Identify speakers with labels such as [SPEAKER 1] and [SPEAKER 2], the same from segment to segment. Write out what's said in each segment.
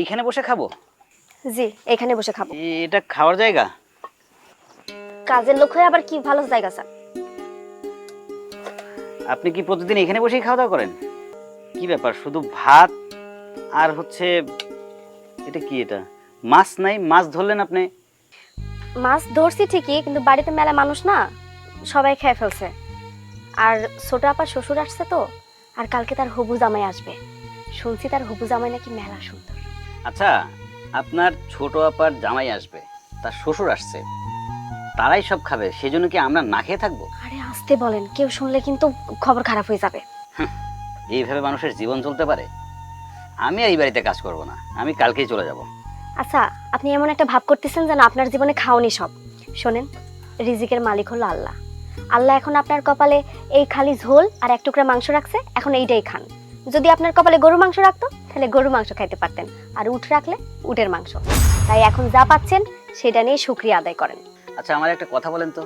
[SPEAKER 1] এইখানে বসে খাব?
[SPEAKER 2] জি এখানে বসে খাব।
[SPEAKER 1] এটা খাওয়ার জায়গা?
[SPEAKER 2] কাজের লোক হয়ে আবার কি ভালো জায়গা স্যার?
[SPEAKER 1] আপনি কি প্রতিদিন এখানে বসেই খাওয়া দাওয়া করেন? কি ব্যাপার শুধু ভাত আর হচ্ছে এটা কি এটা? মাছ নাই মাছ ধরলেন আপনি?
[SPEAKER 2] মাছ ধরছি ঠিকই কিন্তু বাড়িতে মেলা মানুষ না সবাই খেয়ে ফেলছে। আর ছোট আপার শ্বশুর আসছে তো আর কালকে তার হবু জামাই আসবে। শুনছি তার হবু জামাই নাকি মেলা সুন্দর।
[SPEAKER 1] আচ্ছা আপনার ছোট আপার জামাই আসবে তার শ্বশুর আসছে তারাই সব খাবে সেজন্য কি আমরা না খেয়ে থাকব?
[SPEAKER 2] আরে আসতে বলেন কেউ শুনলে কিন্তু খবর খারাপ হয়ে যাবে।
[SPEAKER 1] এইভাবে মানুষের জীবন চলতে পারে? আমি আর এই বাড়িতে কাজ করব না আমি কালকেই চলে যাব।
[SPEAKER 2] আচ্ছা আপনি এমন একটা ভাব করতেছেন যেন আপনার জীবনে খাওনি সব। শোনেন রিজিকের মালিক হলো আল্লাহ। আল্লাহ এখন আপনার কপালে এই খালি ঝোল আর এক টুকরা মাংস রাখছে এখন এইটাই খান। যদি আপনার কপালে গরু মাংস রাখতো তাহলে গরু মাংস খাইতে পারতেন। আর উঠ রাখলে উটের মাংস। তাই এখন যা পাচ্ছেন সেটা নিয়ে শুক্রিয়া আদায় করেন।
[SPEAKER 1] আচ্ছা আমার একটা কথা বলেন তো।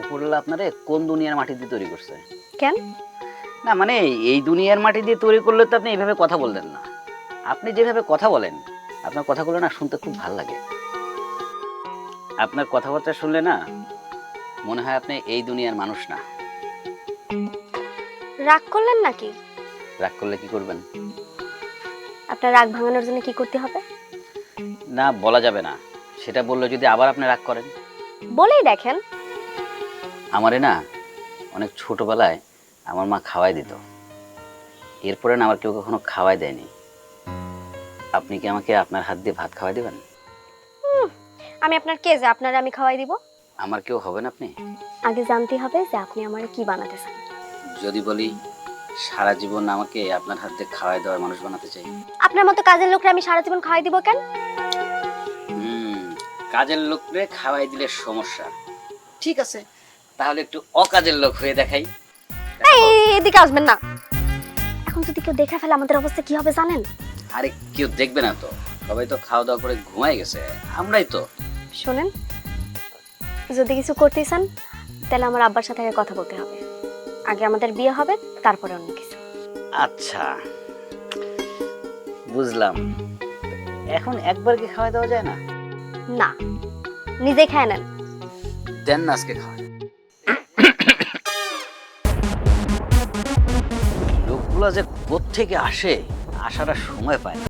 [SPEAKER 1] উপরওয়ালা আপনারে কোন দুনিয়ার মাটি দিয়ে তৈরি করছে?
[SPEAKER 2] কেন?
[SPEAKER 1] না মানে এই দুনিয়ার মাটি দিয়ে তৈরি করলে তো আপনি এইভাবে কথা বললেন না। আপনি যেভাবে কথা বলেন আপনার কথাগুলো না শুনতে খুব ভালো লাগে। আপনার কথাবার্তা শুনলে না মনে হয় আপনি এই দুনিয়ার মানুষ না।
[SPEAKER 2] রাগ করলেন নাকি?
[SPEAKER 1] রাগ করলে কি করবেন?
[SPEAKER 2] আপনার রাগ ভাঙানোর জন্য কি করতে হবে?
[SPEAKER 1] না বলা যাবে না। সেটা বললে যদি আবার আপনি রাগ করেন।
[SPEAKER 2] বলেই দেখেন।
[SPEAKER 1] আমারে না অনেক ছোটবেলায় আমার মা খাওয়াই দিত। এরপরে না আমার কেউ কখনো খাওয়াই দেয়নি। আপনি কি আমাকে আপনার হাত দিয়ে ভাত খাওয়াই দেবেন?
[SPEAKER 2] আমি আপনার কে যে আপনার আমি খাওয়াই দিব?
[SPEAKER 1] আমার কেউ হবেন আপনি?
[SPEAKER 2] আগে জানতে হবে যে আপনি আমার কি বানাতে চান।
[SPEAKER 1] যদি বলি সারা জীবন আমাকে আপনার হাত দিয়ে খাওয়াই দেওয়ার মানুষ বানাতে চাই।
[SPEAKER 2] আপনার মতো কাজের লোকরা আমি সারা জীবন খাওয়াই দিব কেন?
[SPEAKER 1] হুম কাজের লোকরে খাওয়াই দিলে সমস্যা। ঠিক আছে। তাহলে একটু অকাজের লোক হয়ে দেখাই।
[SPEAKER 2] এই এদিকে আসবেন না। এখন যদি কেউ দেখে ফেলে আমাদের অবস্থা কি হবে জানেন?
[SPEAKER 1] আরে কেউ দেখবে না তো। সবাই তো খাওয়া দাওয়া করে ঘুমাই গেছে। আমরাই তো।
[SPEAKER 2] শোনেন যদি কিছু করতে চান তাহলে আমার আব্বার সাথে আগে কথা বলতে হবে। আগে আমাদের বিয়ে হবে তারপরে অন্য কিছু।
[SPEAKER 1] আচ্ছা বুঝলাম। এখন একবার কি খাওয়া দেওয়া যায় না?
[SPEAKER 2] না নিজে খেয়ে নেন।
[SPEAKER 1] দেন না আজকে খাওয়া। লোকগুলো যে কোত্থেকে আসে আসার সময় পায় না।